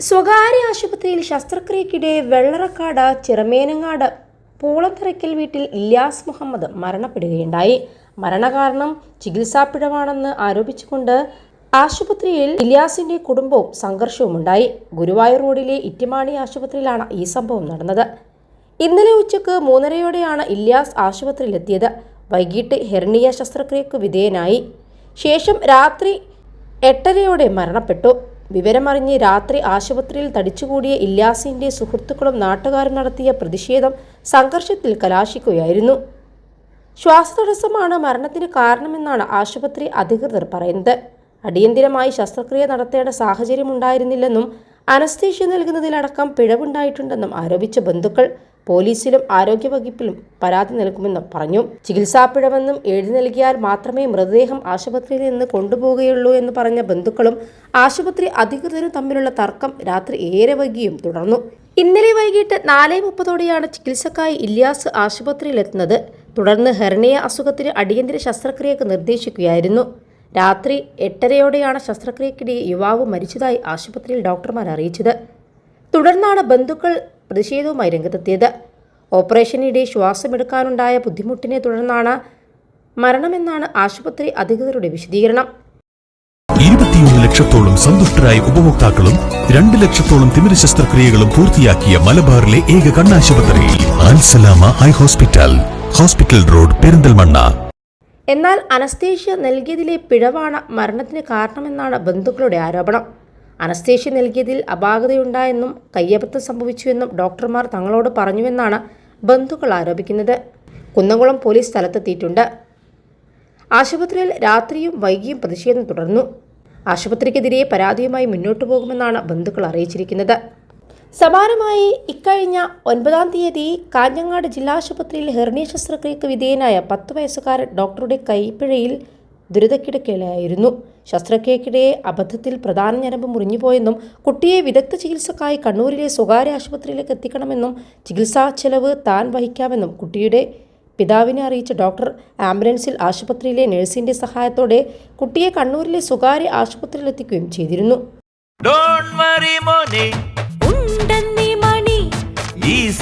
സ്വകാര്യ ആശുപത്രിയിൽ ശസ്ത്രക്രിയക്കിടെ വെള്ളറക്കാട് ചിറമേനങ്ങാട് പൂളത്തിറയ്ക്കൽ വീട്ടിൽ ഇല്യാസ് മുഹമ്മദ് മരണപ്പെടുകയുണ്ടായി. മരണകാരണം ചികിത്സാപ്പിഴവാണെന്ന് ആരോപിച്ചുകൊണ്ട് ആശുപത്രിയിൽ ഇലിയാസിന്റെ കുടുംബവും സംഘർഷവും ഉണ്ടായി ഗുരുവായൂർ റോഡിലെ ഇറ്റിമാണി ആശുപത്രിയിലാണ് ഈ സംഭവം നടന്നത്. ഇന്നലെ ഉച്ചയ്ക്ക് മൂന്നരയോടെയാണ് ഇല്യാസ് ആശുപത്രിയിലെത്തിയത്. വൈകിട്ട് ഹെർണിയ ശസ്ത്രക്രിയക്ക് വിധേയനായി. ശേഷം രാത്രി എട്ടരയോടെ മരണപ്പെട്ടു. വിവരമറിഞ്ഞ് രാത്രി ആശുപത്രിയിൽ തടിച്ചുകൂടിയ ഇല്യാസിന്റെ സുഹൃത്തുക്കളും നാട്ടുകാരും നടത്തിയ പ്രതിഷേധം സംഘർഷത്തിൽ കലാശിക്കുകയായിരുന്നു. ശ്വാസതടസ്സമാണ് മരണത്തിന് കാരണമെന്നാണ് ആശുപത്രി അധികൃതർ പറയുന്നത്. അടിയന്തിരമായി ശസ്ത്രക്രിയ നടത്തേണ്ട സാഹചര്യമുണ്ടായിരുന്നില്ലെന്നും അനസ്തേഷ്യ നൽകുന്നതിലടക്കം പിഴവുണ്ടായിട്ടുണ്ടെന്നും ആരോപിച്ച ബന്ധുക്കൾ പോലീസിലും ആരോഗ്യവകുപ്പിലും പരാതി നൽകുമെന്നും പറഞ്ഞു. ചികിത്സാപ്പിഴവെന്നും എഴുതി നൽകിയാൽ മാത്രമേ മൃതദേഹം ആശുപത്രിയിൽ നിന്ന് കൊണ്ടുപോകുകയുള്ളൂ എന്ന് പറഞ്ഞ ബന്ധുക്കളും ആശുപത്രി അധികൃതരും തമ്മിലുള്ള തർക്കം രാത്രി ഏറെ വൈകിയും തുടർന്നു. ഇന്നലെ വൈകിട്ട് നാല് മുപ്പതോടെയാണ് ചികിത്സക്കായി ഇല്യാസ് ആശുപത്രിയിലെത്തുന്നത്. തുടർന്ന് ഹെർണിയ അസുഖത്തിന് അടിയന്തര ശസ്ത്രക്രിയക്ക് നിർദ്ദേശിക്കുകയായിരുന്നു. രാത്രി എട്ടരയോടെയാണ് ശസ്ത്രക്രിയക്കിടെ യുവാവ് മരിച്ചതായി ആശുപത്രിയിൽ ഡോക്ടർമാർ അറിയിച്ചത്. തുടർന്നാണ് ബന്ധുക്കൾ പ്രതിഷേധവുമായി രംഗത്തെത്തിയത്. ഓപ്പറേഷനിടെ ശ്വാസമെടുക്കാനുണ്ടായ ബുദ്ധിമുട്ടിനെ തുടർന്നാണ് മരണമെന്നാണ് ആശുപത്രി അധികൃതരുടെ വിശദീകരണം. ഇരുപത്തിയൊന്ന് ലക്ഷത്തോളം സന്തുഷ്ടരായ ഉപഭോക്താക്കളും രണ്ട് ലക്ഷത്തോളം തിമിര ശസ്ത്രക്രിയകളും പൂർത്തിയാക്കിയ മലബാറിലെ ഏക കണ്ണാശുപത്രി Alsalama eye hospital hospital road Perinthalmanna. എന്നാൽ അനസ്തേഷ്യ നൽകിയതിലെ പിഴവാണ് മരണത്തിന് കാരണമെന്നാണ് ബന്ധുക്കളുടെ ആരോപണം. അനസ്തേഷ്യ നൽകിയതിൽ അപാകതയുണ്ടായെന്നും കയ്യബദ്ധം സംഭവിച്ചുവെന്നും ഡോക്ടർമാർ തങ്ങളോട് പറഞ്ഞുവെന്നാണ് ബന്ധുക്കൾ ആരോപിക്കുന്നത്. കുന്നംകുളം പോലീസ് സ്ഥലത്തെത്തിയിട്ടുണ്ട്. ആശുപത്രിയിൽ രാത്രിയും വൈകിയും പ്രതിഷേധം തുടർന്നു. ആശുപത്രിക്കെതിരെ പരാതിയുമായി മുന്നോട്ടു പോകുമെന്നാണ് ബന്ധുക്കൾ അറിയിച്ചിരിക്കുന്നത്. സമാനമായി ഇക്കഴിഞ്ഞ ഒൻപതാം തീയതി കാഞ്ഞങ്ങാട് ജില്ലാ ആശുപത്രിയിൽ ഹെർണിയ ശസ്ത്രക്രിയക്ക് വിധേയനായ പത്ത് വയസ്സുകാരൻ ഡോക്ടറുടെ കൈപ്പിഴയിൽ ദുരിതക്കിടക്കയിലായിരുന്നു. ശസ്ത്രക്രിയക്കിടെ അബദ്ധത്തിൽ പ്രധാന ഞരമ്പ് മുറിഞ്ഞുപോയെന്നും കുട്ടിയെ വിദഗ്ധ ചികിത്സക്കായി കണ്ണൂരിലെ സ്വകാര്യ ആശുപത്രിയിലേക്ക് എത്തിക്കണമെന്നും ചികിത്സാ ചെലവ് താൻ വഹിക്കാമെന്നും കുട്ടിയുടെ പിതാവിനെ അറിയിച്ച ഡോക്ടർ ആംബുലൻസിൽ ആശുപത്രിയിലെ നഴ്സിന്റെ സഹായത്തോടെ കുട്ടിയെ കണ്ണൂരിലെ സ്വകാര്യ ആശുപത്രിയിലെത്തിക്കുകയും ചെയ്തിരുന്നു.